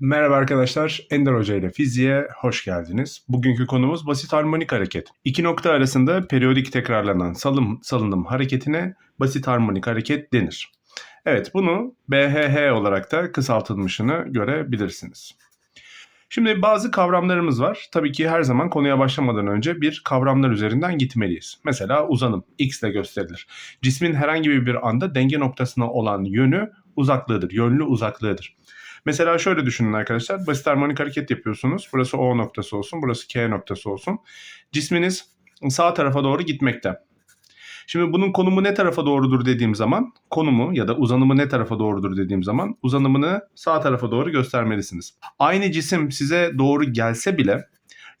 Merhaba arkadaşlar, Ender Hoca ile fiziğe hoş geldiniz. Bugünkü konumuz basit harmonik hareket. İki nokta arasında periyodik tekrarlanan salım salınım hareketine basit harmonik hareket denir. Evet, bunu BHH olarak da kısaltılmışını görebilirsiniz. Şimdi bazı kavramlarımız var. Tabii ki her zaman konuya başlamadan önce bir kavramlar üzerinden gitmeliyiz. Mesela uzanım, x ile gösterilir. Cismin herhangi bir anda denge noktasına olan yönü uzaklığıdır, yönlü uzaklığıdır. Mesela şöyle düşünün arkadaşlar. Basit harmonik hareket yapıyorsunuz. Burası O noktası olsun, burası K noktası olsun. Cisminiz sağ tarafa doğru gitmekte. Şimdi bunun konumu ne tarafa doğrudur dediğim zaman, konumu ya da uzanımı ne tarafa doğrudur dediğim zaman uzanımını sağ tarafa doğru göstermelisiniz. Aynı cisim size doğru gelse bile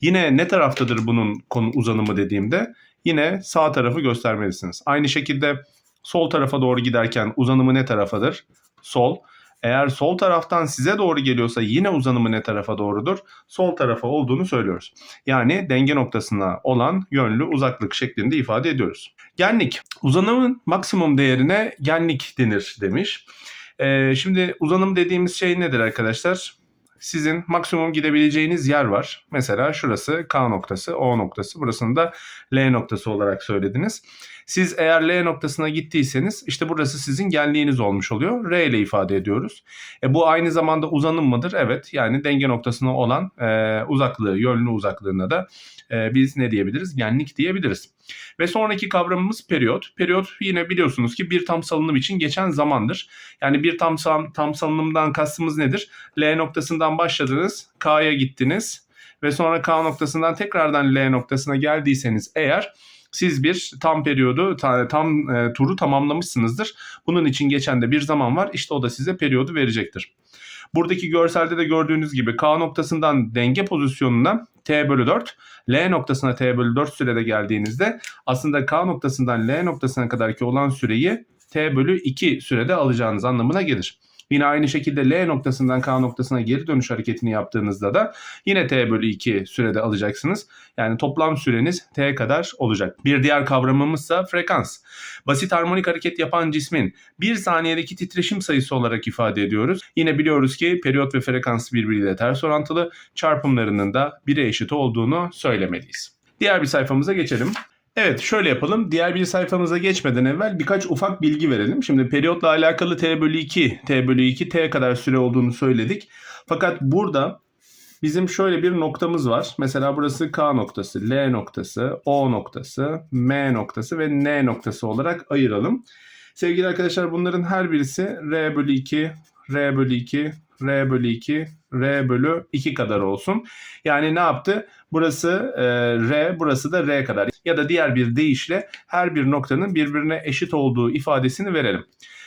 yine ne taraftadır bunun konu uzanımı dediğimde yine sağ tarafı göstermelisiniz. Aynı şekilde sol tarafa doğru giderken uzanımı ne tarafadır? Sol. Eğer sol taraftan size doğru geliyorsa yine uzanımı ne tarafa doğrudur? Sol tarafa olduğunu söylüyoruz. Yani denge noktasına olan yönlü uzaklık şeklinde ifade ediyoruz. Genlik. Uzanımın maksimum değerine genlik denir demiş. Ee, şimdi uzanım dediğimiz şey nedir arkadaşlar? Sizin maksimum gidebileceğiniz yer var. Mesela şurası K noktası, O noktası. Burasını da L noktası olarak söylediniz. Siz eğer L noktasına gittiyseniz işte burası sizin genliğiniz olmuş oluyor. R ile ifade ediyoruz. E, bu aynı zamanda uzanım mıdır? Evet. Yani denge noktasına olan e, uzaklığı, yönlü uzaklığına da e, biz ne diyebiliriz? Genlik diyebiliriz. Ve sonraki kavramımız periyot. Periyot yine biliyorsunuz ki bir tam salınım için geçen zamandır. Yani bir tam, tam salınımdan kastımız nedir? L noktasından başladınız, K'ya gittiniz ve sonra K noktasından tekrardan L noktasına geldiyseniz eğer siz bir tam periyodu, tam e, turu tamamlamışsınızdır. Bunun için geçen de bir zaman var. İşte o da size periyodu verecektir. Buradaki görselde de gördüğünüz gibi K noktasından denge pozisyonuna T bölü 4, L noktasına T bölü 4 sürede geldiğinizde aslında K noktasından L noktasına kadarki olan süreyi T bölü 2 sürede alacağınız anlamına gelir. Yine aynı şekilde L noktasından K noktasına geri dönüş hareketini yaptığınızda da yine T bölü 2 sürede alacaksınız. Yani toplam süreniz T kadar olacak. Bir diğer kavramımızsa frekans. Basit harmonik hareket yapan cismin bir saniyedeki titreşim sayısı olarak ifade ediyoruz. Yine biliyoruz ki periyot ve frekans birbiriyle ters orantılı çarpımlarının da 1'e eşit olduğunu söylemeliyiz. Diğer bir sayfamıza geçelim. Evet şöyle yapalım. Diğer bir sayfamıza geçmeden evvel birkaç ufak bilgi verelim. Şimdi periyotla alakalı t bölü 2, t bölü 2, t kadar süre olduğunu söyledik. Fakat burada bizim şöyle bir noktamız var. Mesela burası K noktası, L noktası, O noktası, M noktası ve N noktası olarak ayıralım. Sevgili arkadaşlar bunların her birisi R bölü 2, R bölü 2, R bölü 2, R bölü 2 kadar olsun. Yani ne yaptı? Burası e, R, burası da R kadar. Ya da diğer bir deyişle her bir noktanın birbirine eşit olduğu ifadesini verelim.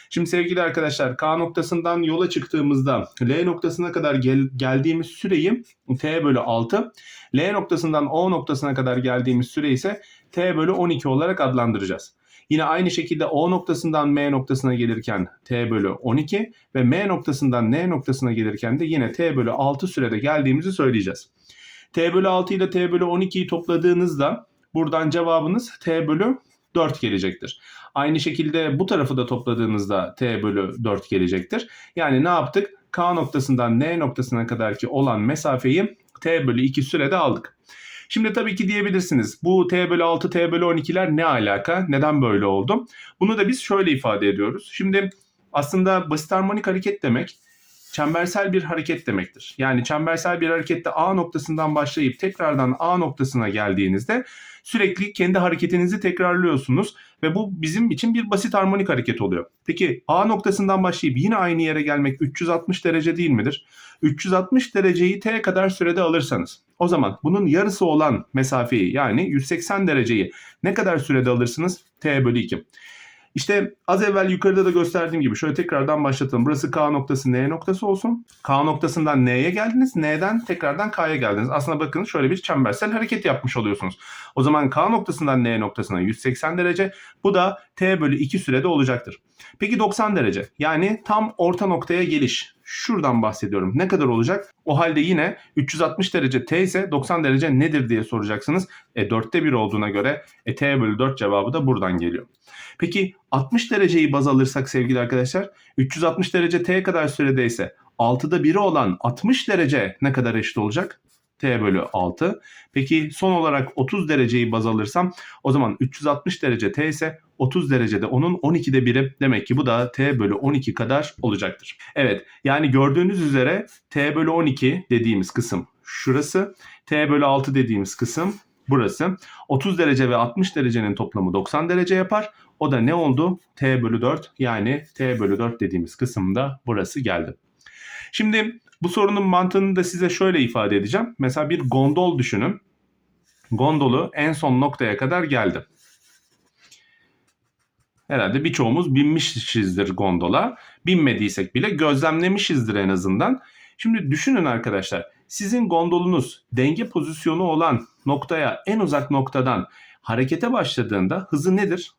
Şimdi sevgili arkadaşlar K noktasından yola çıktığımızda L noktasına kadar gel, geldiğimiz süreyi T bölü 6, L noktasından O noktasına kadar geldiğimiz süre ise T bölü 12 olarak adlandıracağız. Yine aynı şekilde O noktasından M noktasına gelirken T bölü 12 ve M noktasından N noktasına gelirken de yine T bölü 6 sürede geldiğimizi söyleyeceğiz. T bölü 6 ile T bölü 12'yi topladığınızda buradan cevabınız T bölü 4 gelecektir. Aynı şekilde bu tarafı da topladığınızda T bölü 4 gelecektir. Yani ne yaptık? K noktasından N noktasına kadar ki olan mesafeyi T bölü 2 sürede aldık. Şimdi tabii ki diyebilirsiniz bu t bölü 6 t bölü 12'ler ne alaka? Neden böyle oldu? Bunu da biz şöyle ifade ediyoruz. Şimdi aslında basit harmonik hareket demek çembersel bir hareket demektir. Yani çembersel bir harekette A noktasından başlayıp tekrardan A noktasına geldiğinizde sürekli kendi hareketinizi tekrarlıyorsunuz ve bu bizim için bir basit harmonik hareket oluyor. Peki A noktasından başlayıp yine aynı yere gelmek 360 derece değil midir? 360 dereceyi t kadar sürede alırsanız o zaman bunun yarısı olan mesafeyi yani 180 dereceyi ne kadar sürede alırsınız? t bölü 2. İşte az evvel yukarıda da gösterdiğim gibi şöyle tekrardan başlatalım. Burası K noktası N noktası olsun. K noktasından N'ye geldiniz. N'den tekrardan K'ya geldiniz. Aslında bakın şöyle bir çembersel hareket yapmış oluyorsunuz. O zaman K noktasından N noktasına 180 derece. Bu da T bölü 2 sürede olacaktır. Peki 90 derece yani tam orta noktaya geliş. Şuradan bahsediyorum. Ne kadar olacak? O halde yine 360 derece t ise 90 derece nedir diye soracaksınız. E 4'te 1 olduğuna göre e, t bölü 4 cevabı da buradan geliyor. Peki 60 dereceyi baz alırsak sevgili arkadaşlar 360 derece t kadar süredeyse 6'da biri olan 60 derece ne kadar eşit olacak? T bölü 6. Peki son olarak 30 dereceyi baz alırsam o zaman 360 derece T ise 30 derecede onun 12'de biri demek ki bu da T bölü 12 kadar olacaktır. Evet yani gördüğünüz üzere T bölü 12 dediğimiz kısım şurası. T bölü 6 dediğimiz kısım burası. 30 derece ve 60 derecenin toplamı 90 derece yapar. O da ne oldu? T bölü 4 yani T bölü 4 dediğimiz kısımda burası geldi. Şimdi bu sorunun mantığını da size şöyle ifade edeceğim. Mesela bir gondol düşünün. Gondolu en son noktaya kadar geldi. Herhalde birçoğumuz binmişizdir gondola. Binmediysek bile gözlemlemişizdir en azından. Şimdi düşünün arkadaşlar. Sizin gondolunuz denge pozisyonu olan noktaya en uzak noktadan harekete başladığında hızı nedir?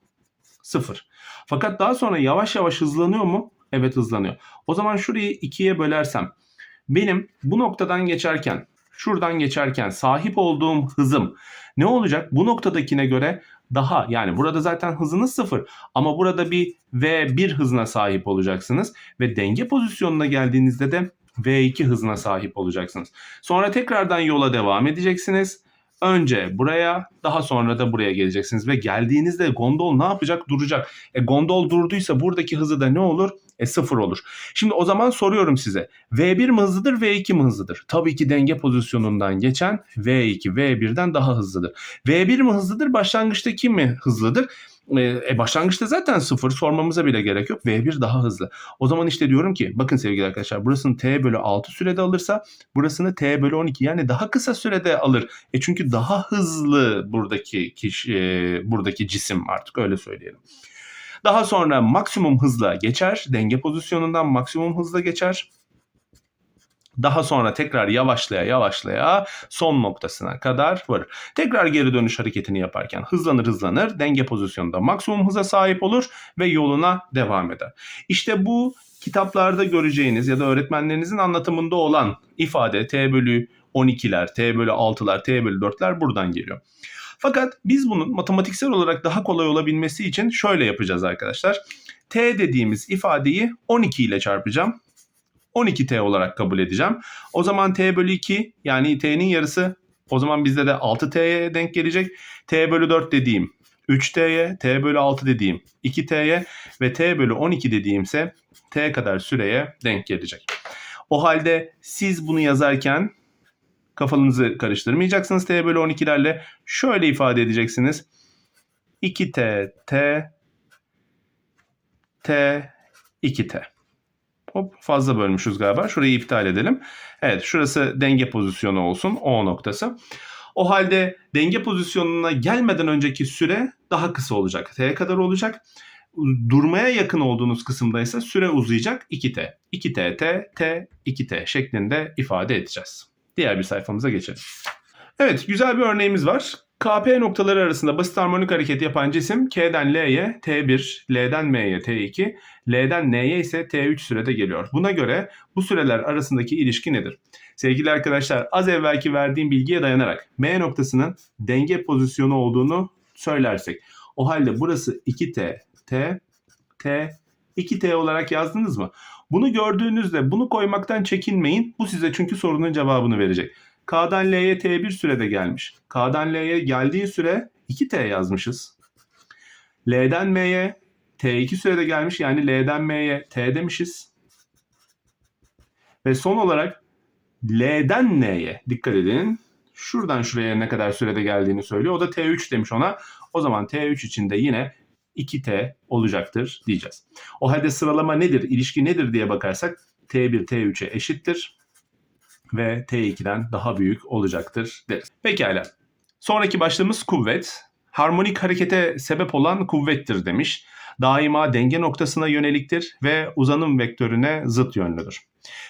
Sıfır. Fakat daha sonra yavaş yavaş hızlanıyor mu? Evet hızlanıyor. O zaman şurayı ikiye bölersem benim bu noktadan geçerken, şuradan geçerken sahip olduğum hızım ne olacak? Bu noktadakine göre daha yani burada zaten hızınız sıfır ama burada bir V1 hızına sahip olacaksınız ve denge pozisyonuna geldiğinizde de V2 hızına sahip olacaksınız. Sonra tekrardan yola devam edeceksiniz. Önce buraya daha sonra da buraya geleceksiniz ve geldiğinizde gondol ne yapacak? Duracak. E gondol durduysa buradaki hızı da ne olur? E sıfır olur. Şimdi o zaman soruyorum size. V1 mi hızlıdır V2 mi hızlıdır? Tabii ki denge pozisyonundan geçen V2 V1'den daha hızlıdır. V1 mi hızlıdır? Başlangıçtaki mi hızlıdır? E, başlangıçta zaten sıfır sormamıza bile gerek yok. V1 daha hızlı. O zaman işte diyorum ki bakın sevgili arkadaşlar burasını T bölü 6 sürede alırsa burasını T bölü 12 yani daha kısa sürede alır. E çünkü daha hızlı buradaki kişi, e, buradaki cisim artık öyle söyleyelim. Daha sonra maksimum hızla geçer. Denge pozisyonundan maksimum hızla geçer. Daha sonra tekrar yavaşlaya yavaşlaya son noktasına kadar varır. Tekrar geri dönüş hareketini yaparken hızlanır hızlanır denge pozisyonunda maksimum hıza sahip olur ve yoluna devam eder. İşte bu kitaplarda göreceğiniz ya da öğretmenlerinizin anlatımında olan ifade T bölü 12'ler, T bölü 6'lar, T bölü 4'ler buradan geliyor. Fakat biz bunun matematiksel olarak daha kolay olabilmesi için şöyle yapacağız arkadaşlar. T dediğimiz ifadeyi 12 ile çarpacağım. 12t olarak kabul edeceğim. O zaman t bölü 2 yani t'nin yarısı o zaman bizde de 6t'ye denk gelecek. t bölü 4 dediğim 3t'ye, t bölü 6 dediğim 2t'ye ve t bölü 12 dediğimse t kadar süreye denk gelecek. O halde siz bunu yazarken kafanızı karıştırmayacaksınız t bölü 12'lerle. Şöyle ifade edeceksiniz. 2t, t, t, 2t. Hop fazla bölmüşüz galiba. Şurayı iptal edelim. Evet şurası denge pozisyonu olsun. O noktası. O halde denge pozisyonuna gelmeden önceki süre daha kısa olacak. T'ye kadar olacak. Durmaya yakın olduğunuz kısımda ise süre uzayacak 2T. 2T, T, T, 2T şeklinde ifade edeceğiz. Diğer bir sayfamıza geçelim. Evet güzel bir örneğimiz var. KP noktaları arasında basit harmonik hareket yapan cisim K'den L'ye T1, L'den M'ye T2, L'den N'ye ise T3 sürede geliyor. Buna göre bu süreler arasındaki ilişki nedir? Sevgili arkadaşlar az evvelki verdiğim bilgiye dayanarak M noktasının denge pozisyonu olduğunu söylersek o halde burası 2T, T, T, 2T olarak yazdınız mı? Bunu gördüğünüzde bunu koymaktan çekinmeyin. Bu size çünkü sorunun cevabını verecek. K'dan L'ye T1 sürede gelmiş. K'dan L'ye geldiği süre 2T yazmışız. L'den M'ye T2 sürede gelmiş. Yani L'den M'ye T demişiz. Ve son olarak L'den N'ye dikkat edin. Şuradan şuraya ne kadar sürede geldiğini söylüyor. O da T3 demiş ona. O zaman T3 için de yine 2T olacaktır diyeceğiz. O halde sıralama nedir, ilişki nedir diye bakarsak T1 T3'e eşittir ve T2'den daha büyük olacaktır deriz. Pekala. Sonraki başlığımız kuvvet. Harmonik harekete sebep olan kuvvettir demiş. Daima denge noktasına yöneliktir ve uzanım vektörüne zıt yönlüdür.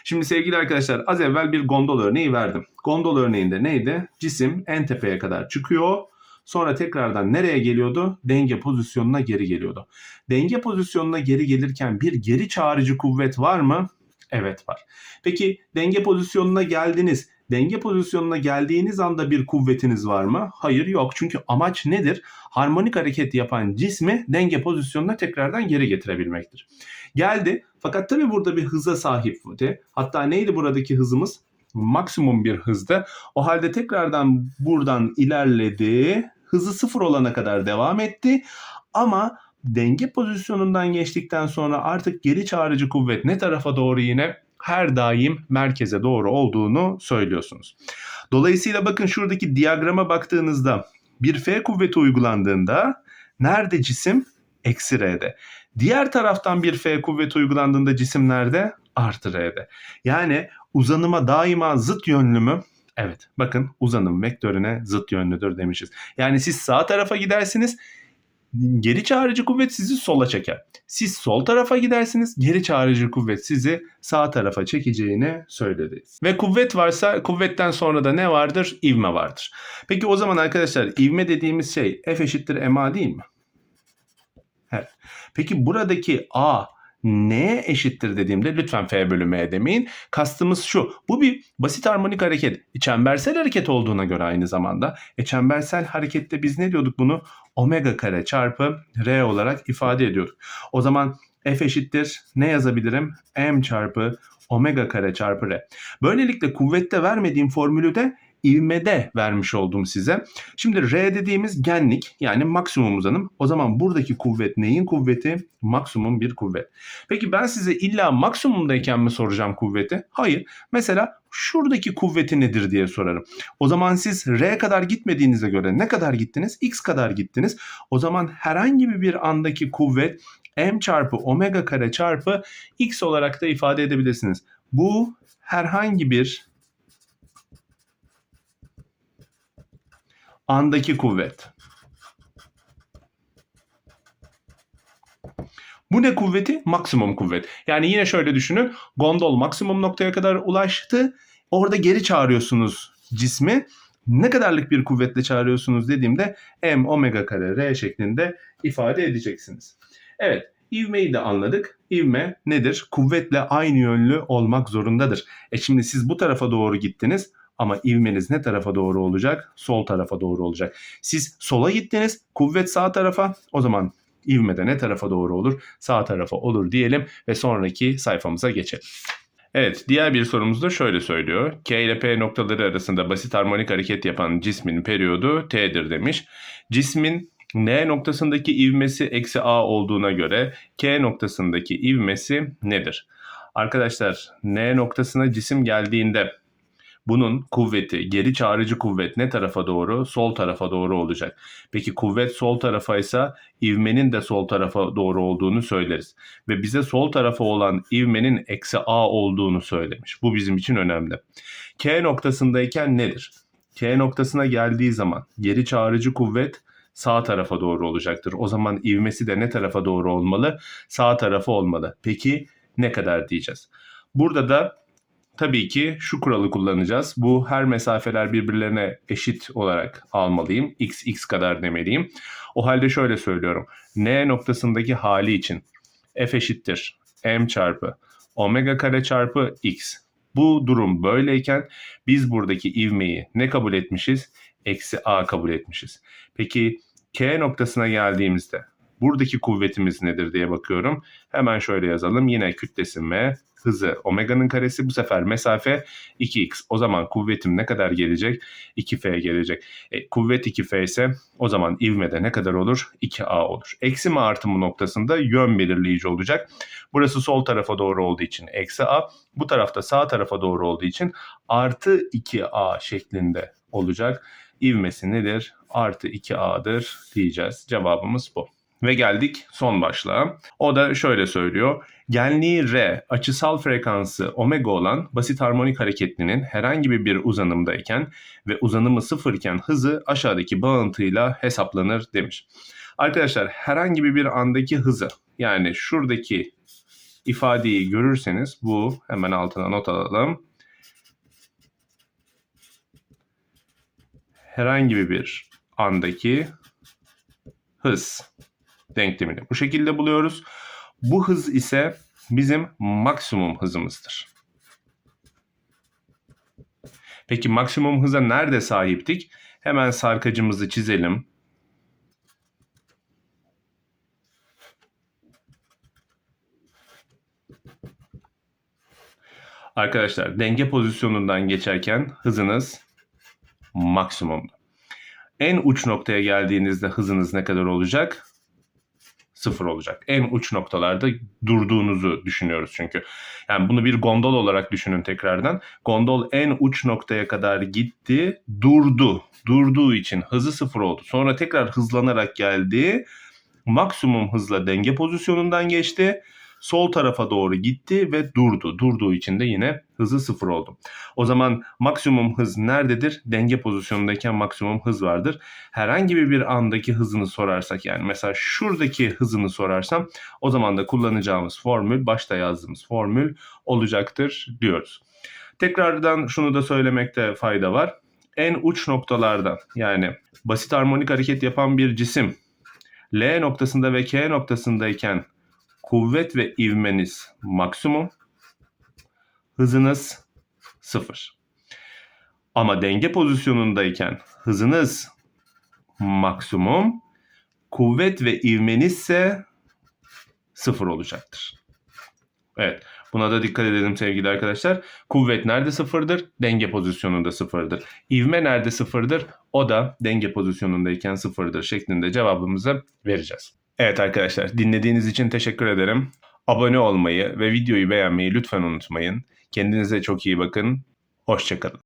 Şimdi sevgili arkadaşlar az evvel bir gondol örneği verdim. Gondol örneğinde neydi? Cisim en tepeye kadar çıkıyor. Sonra tekrardan nereye geliyordu? Denge pozisyonuna geri geliyordu. Denge pozisyonuna geri gelirken bir geri çağırıcı kuvvet var mı? Evet var. Peki denge pozisyonuna geldiniz. denge pozisyonuna geldiğiniz anda bir kuvvetiniz var mı? Hayır yok. Çünkü amaç nedir? Harmonik hareket yapan cismi denge pozisyonuna tekrardan geri getirebilmektir. Geldi fakat tabii burada bir hıza sahipti. Hatta neydi buradaki hızımız? Maksimum bir hızdı. O halde tekrardan buradan ilerledi. Hızı sıfır olana kadar devam etti. Ama denge pozisyonundan geçtikten sonra artık geri çağrıcı kuvvet ne tarafa doğru yine her daim merkeze doğru olduğunu söylüyorsunuz. Dolayısıyla bakın şuradaki diyagrama baktığınızda bir F kuvveti uygulandığında nerede cisim? Eksi R'de. Diğer taraftan bir F kuvveti uygulandığında cisim nerede? Artı R'de. Yani uzanıma daima zıt yönlü mü? Evet bakın uzanım vektörüne zıt yönlüdür demişiz. Yani siz sağ tarafa gidersiniz geri çağrıcı kuvvet sizi sola çeker. Siz sol tarafa gidersiniz geri çağrıcı kuvvet sizi sağ tarafa çekeceğini söyledi. Ve kuvvet varsa kuvvetten sonra da ne vardır? İvme vardır. Peki o zaman arkadaşlar ivme dediğimiz şey F eşittir ma değil mi? Evet. Peki buradaki A neye eşittir dediğimde lütfen F bölü M demeyin. Kastımız şu. Bu bir basit harmonik hareket. Çembersel hareket olduğuna göre aynı zamanda. E çembersel harekette biz ne diyorduk bunu? Omega kare çarpı R olarak ifade ediyorduk. O zaman F eşittir ne yazabilirim? M çarpı omega kare çarpı R. Böylelikle kuvvette vermediğim formülü de ivmede vermiş oldum size. Şimdi R dediğimiz genlik yani maksimum uzanım. O zaman buradaki kuvvet neyin kuvveti? Maksimum bir kuvvet. Peki ben size illa maksimumdayken mi soracağım kuvveti? Hayır. Mesela şuradaki kuvveti nedir diye sorarım. O zaman siz R kadar gitmediğinize göre ne kadar gittiniz? X kadar gittiniz. O zaman herhangi bir andaki kuvvet M çarpı omega kare çarpı X olarak da ifade edebilirsiniz. Bu herhangi bir andaki kuvvet. Bu ne kuvveti? Maksimum kuvvet. Yani yine şöyle düşünün. Gondol maksimum noktaya kadar ulaştı. Orada geri çağırıyorsunuz cismi. Ne kadarlık bir kuvvetle çağırıyorsunuz dediğimde m omega kare r şeklinde ifade edeceksiniz. Evet, ivmeyi de anladık. İvme nedir? Kuvvetle aynı yönlü olmak zorundadır. E şimdi siz bu tarafa doğru gittiniz. Ama ivmeniz ne tarafa doğru olacak? Sol tarafa doğru olacak. Siz sola gittiniz, kuvvet sağ tarafa. O zaman ivme de ne tarafa doğru olur? Sağ tarafa olur diyelim ve sonraki sayfamıza geçelim. Evet, diğer bir sorumuz da şöyle söylüyor. K ile P noktaları arasında basit harmonik hareket yapan cismin periyodu T'dir demiş. Cismin N noktasındaki ivmesi eksi A olduğuna göre K noktasındaki ivmesi nedir? Arkadaşlar N noktasına cisim geldiğinde bunun kuvveti, geri çağrıcı kuvvet ne tarafa doğru? Sol tarafa doğru olacak. Peki kuvvet sol tarafa ise ivmenin de sol tarafa doğru olduğunu söyleriz. Ve bize sol tarafa olan ivmenin eksi a olduğunu söylemiş. Bu bizim için önemli. K noktasındayken nedir? K noktasına geldiği zaman geri çağrıcı kuvvet sağ tarafa doğru olacaktır. O zaman ivmesi de ne tarafa doğru olmalı? Sağ tarafa olmalı. Peki ne kadar diyeceğiz? Burada da tabii ki şu kuralı kullanacağız. Bu her mesafeler birbirlerine eşit olarak almalıyım. X x kadar demeliyim. O halde şöyle söylüyorum. N noktasındaki hali için f eşittir m çarpı omega kare çarpı x. Bu durum böyleyken biz buradaki ivmeyi ne kabul etmişiz? Eksi a kabul etmişiz. Peki k noktasına geldiğimizde buradaki kuvvetimiz nedir diye bakıyorum. Hemen şöyle yazalım. Yine kütlesi m hızı omega'nın karesi bu sefer mesafe 2x. O zaman kuvvetim ne kadar gelecek? 2f gelecek. E, kuvvet 2f ise o zaman ivmede ne kadar olur? 2a olur. Eksi mi artı mı noktasında yön belirleyici olacak. Burası sol tarafa doğru olduğu için eksi a. Bu tarafta sağ tarafa doğru olduğu için artı 2a şeklinde olacak. İvmesi nedir? Artı 2a'dır diyeceğiz. Cevabımız bu. Ve geldik son başlığa. O da şöyle söylüyor. Genliği R, açısal frekansı omega olan basit harmonik hareketlinin herhangi bir uzanımdayken ve uzanımı sıfırken hızı aşağıdaki bağıntıyla hesaplanır demiş. Arkadaşlar herhangi bir andaki hızı yani şuradaki ifadeyi görürseniz bu hemen altına not alalım. Herhangi bir andaki hız denklemini bu şekilde buluyoruz. Bu hız ise bizim maksimum hızımızdır. Peki maksimum hıza nerede sahiptik? Hemen sarkacımızı çizelim. Arkadaşlar denge pozisyonundan geçerken hızınız maksimumda. En uç noktaya geldiğinizde hızınız ne kadar olacak? Sıfır olacak. En uç noktalarda durduğunuzu düşünüyoruz çünkü. Yani bunu bir gondol olarak düşünün tekrardan. Gondol en uç noktaya kadar gitti, durdu. Durduğu için hızı sıfır oldu. Sonra tekrar hızlanarak geldi. Maksimum hızla denge pozisyonundan geçti sol tarafa doğru gitti ve durdu. Durduğu için de yine hızı sıfır oldu. O zaman maksimum hız nerededir? Denge pozisyonundayken maksimum hız vardır. Herhangi bir andaki hızını sorarsak yani mesela şuradaki hızını sorarsam o zaman da kullanacağımız formül başta yazdığımız formül olacaktır diyoruz. Tekrardan şunu da söylemekte fayda var. En uç noktalardan yani basit harmonik hareket yapan bir cisim L noktasında ve K noktasındayken kuvvet ve ivmeniz maksimum, hızınız sıfır. Ama denge pozisyonundayken hızınız maksimum, kuvvet ve ivmeniz ise sıfır olacaktır. Evet, buna da dikkat edelim sevgili arkadaşlar. Kuvvet nerede sıfırdır? Denge pozisyonunda sıfırdır. İvme nerede sıfırdır? O da denge pozisyonundayken sıfırdır şeklinde cevabımızı vereceğiz. Evet arkadaşlar dinlediğiniz için teşekkür ederim. Abone olmayı ve videoyu beğenmeyi lütfen unutmayın. Kendinize çok iyi bakın. Hoşçakalın.